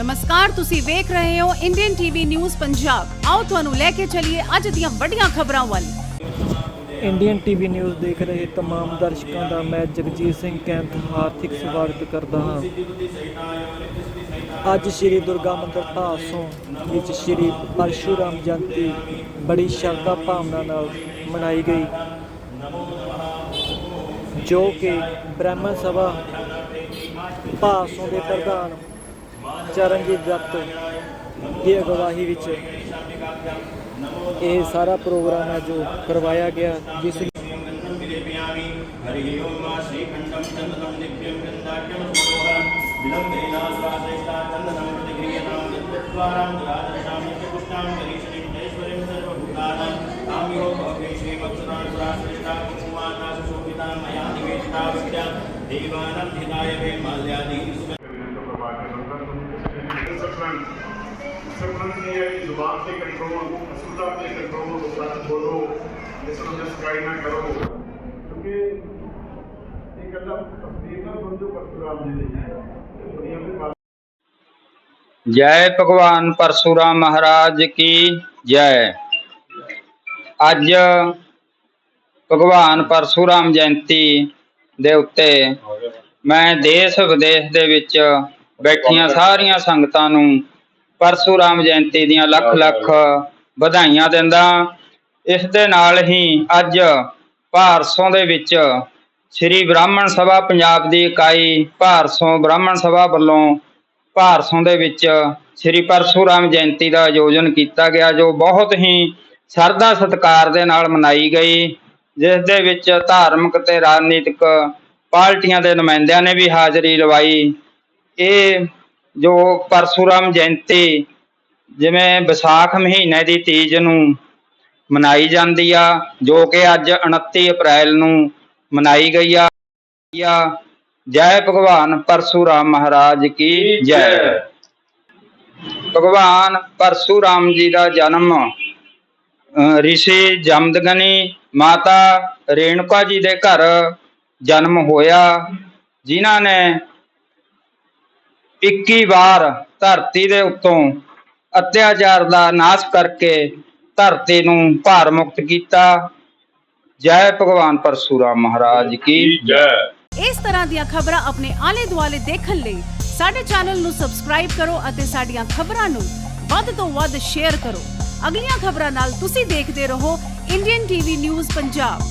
ਨਮਸਕਾਰ ਤੁਸੀਂ ਵੇਖ ਰਹੇ ਹੋ ਇੰਡੀਅਨ ਟੀਵੀ ਨਿਊਜ਼ ਪੰਜਾਬ ਆਓ ਤੁਹਾਨੂੰ ਲੈ ਕੇ ਚੱਲੀਏ ਅੱਜ ਦੀਆਂ ਵੱਡੀਆਂ ਖਬਰਾਂ ਵੱਲ ਇੰਡੀਅਨ ਟੀਵੀ ਨਿਊਜ਼ ਦੇਖ ਰਹੇ तमाम ਦਰਸ਼ਕਾਂ ਦਾ ਮੈਂ ਜਗਜੀਤ ਸਿੰਘ ਕੈਂਥ ਹਾਰਦਿਕ ਸਵਾਗਤ ਕਰਦਾ ਹਾਂ ਅੱਜ ਸ੍ਰੀ ਦੁਰਗਾ ਮੰਦਿਰ ਭਾਸੋਂ ਵਿੱਚ ਸ੍ਰੀ ਪਰਸ਼ੂਰਾਮ ਜਯੰਤੀ ਬੜੀ ਸ਼ਰਧਾ ਭਾਵਨਾ ਨਾਲ ਮਨਾਈ ਗਈ ਜੋ ਕਿ ਬ੍ਰਾਹਮਣ ਸਭਾ ਭਾਸੋਂ ਦੇ ਪ੍ਰਧਾਨ ਚਰਨਜੀਤ ਦੱਤ ਦੀ ਅਗਵਾਈ ਵਿੱਚ ਇਹ ਸਾਰਾ ਪ੍ਰੋਗਰਾਮ ਹੈ ਜੋ ਕਰਵਾਇਆ ਗਿਆ ਜਿਸ विलेपयामि हरिः ओं मा श्रीखण्डं नित्यपुष्टां गरीषणीं जयेश्वरीं सर्वभूतानां ताम्यो भवे श्रीवत्सनां सुराश्रेष्ठा कुसुमाना सुशोभितां मया निवेशिता विद्या देवानां हिताय वे माल्यादीन् डिसिप्लिन डिसिप्लिन की है कि जुबान पे कंट्रोल असुलता पे कंट्रोल सच बोलो डिसरिस्पेक्ट ना करो क्योंकि एक अल्लाह तस्वीर ना समझो परशुराम जी ने दुनिया में बात ਜੈ ਭਗਵਾਨ ਪਰਸ਼ੁਰਾਮ ਮਹਾਰਾਜ ਕੀ ਜੈ ਅੱਜ ਭਗਵਾਨ ਪਰਸ਼ੁਰਾਮ ਜਯੰਤੀ ਦੇ ਉੱਤੇ ਮੈਂ ਦੇਸ਼ ਵਿਦੇਸ਼ ਦੇ ਵਿੱਚ ਬੈਠੀਆਂ ਸਾਰੀਆਂ ਸੰਗਤਾਂ ਨੂੰ ਪਰਸ਼ੁਰਾਮ ਜਯੰਤੀ ਦੀਆਂ ਲੱਖ ਲੱਖ ਵਧਾਈਆਂ ਦਿੰਦਾ। ਇਸ ਦੇ ਨਾਲ ਹੀ ਅੱਜ ਭਾਰਸੋਂ ਦੇ ਵਿੱਚ ਸ੍ਰੀ ਬ੍ਰਾਹਮਣ ਸਭਾ ਪੰਜਾਬ ਦੀ ਇਕਾਈ ਭਾਰਸੋਂ ਬ੍ਰਾਹਮਣ ਸਭਾ ਵੱਲੋਂ ਭਾਰਸੋਂ ਦੇ ਵਿੱਚ ਸ੍ਰੀ ਪਰਸ਼ੁਰਾਮ ਜਯੰਤੀ ਦਾ ਆਯੋਜਨ ਕੀਤਾ ਗਿਆ ਜੋ ਬਹੁਤ ਹੀ ਸ਼ਰਧਾ ਸਤਿਕਾਰ ਦੇ ਨਾਲ ਮਨਾਈ ਗਈ ਜਿਸ ਦੇ ਵਿੱਚ ਧਾਰਮਿਕ ਤੇ ਰਾਜਨੀਤਿਕ ਪਾਰਟੀਆਂ ਦੇ ਨੁਮਾਇੰਦਿਆਂ ਨੇ ਵੀ ਹਾਜ਼ਰੀ ਲਵਾਈ। ਇਹ ਜੋ ਪਰਸੂਰਾਮ ਜਯੰਤੀ ਜਿਵੇਂ ਵਿਸਾਖ ਮਹੀਨੇ ਦੀ ਤੀਜ ਨੂੰ ਮਨਾਈ ਜਾਂਦੀ ਆ, ਜੋ ਕਿ ਅੱਜ 29 ਅਪ੍ਰੈਲ ਨੂੰ ਮਨਾਈ ਗਈ ਆ ਜੈ ਭਗਵਾਨ ਪਰਸ਼ੁਰਾਮ ਮਹਾਰਾਜ ਕੀ ਜੈ। ਭਗਵਾਨ ਪਰਸ਼ੁਰਾਮ ਜੀ ਦਾ ਜਨਮ ਰਿਸ਼ੀ ਜਮਦਗਨੀ ਮਾਤਾ ਰੇਣੁਕਾ ਜੀ ਦੇ ਘਰ ਜਨਮ ਹੋਇਆ, ਜਿਨ੍ਹਾਂ ਨੇ 21 ਵਾਰ ਧਰਤੀ ਦੇ ਉੱਤੋਂ ਅਤਿਆਚਾਰ ਦਾ ਨਾਸ਼ ਕਰਕੇ ਧਰਤੀ ਨੂੰ ਭਾਰ ਮੁਕਤ ਕੀਤਾ। ਜੈ ਭਗਵਾਨ ਪਰਸ਼ੁਰਾਮ ਮਹਾਰਾਜ ਕੀ ਜੈ। ਇਸ ਤਰ੍ਹਾਂ ਦੀਆਂ ਖਬਰਾਂ ਆਪਣੇ ਆਲੇ ਦੁਆਲੇ ਦੇਖਣ ਲਈ ਸਾਡੇ ਚੈਨਲ ਨੂੰ ਸਬਸਕ੍ਰਾਈਬ ਕਰੋ ਅਤੇ ਸਾਡੀਆਂ ਖਬਰਾਂ ਨੂੰ ਵੱਧ ਤੋਂ ਵੱਧ ਸ਼ੇਅਰ ਕਰੋ। ਅਗਲੀਆਂ ਖਬਰਾਂ ਨਾਲ ਤੁਸੀਂ ਦੇਖਦੇ ਰਹੋ ਇੰਡੀਅਨ ਟੀਵੀ ਨਿਊਜ਼ ਪੰਜਾਬ।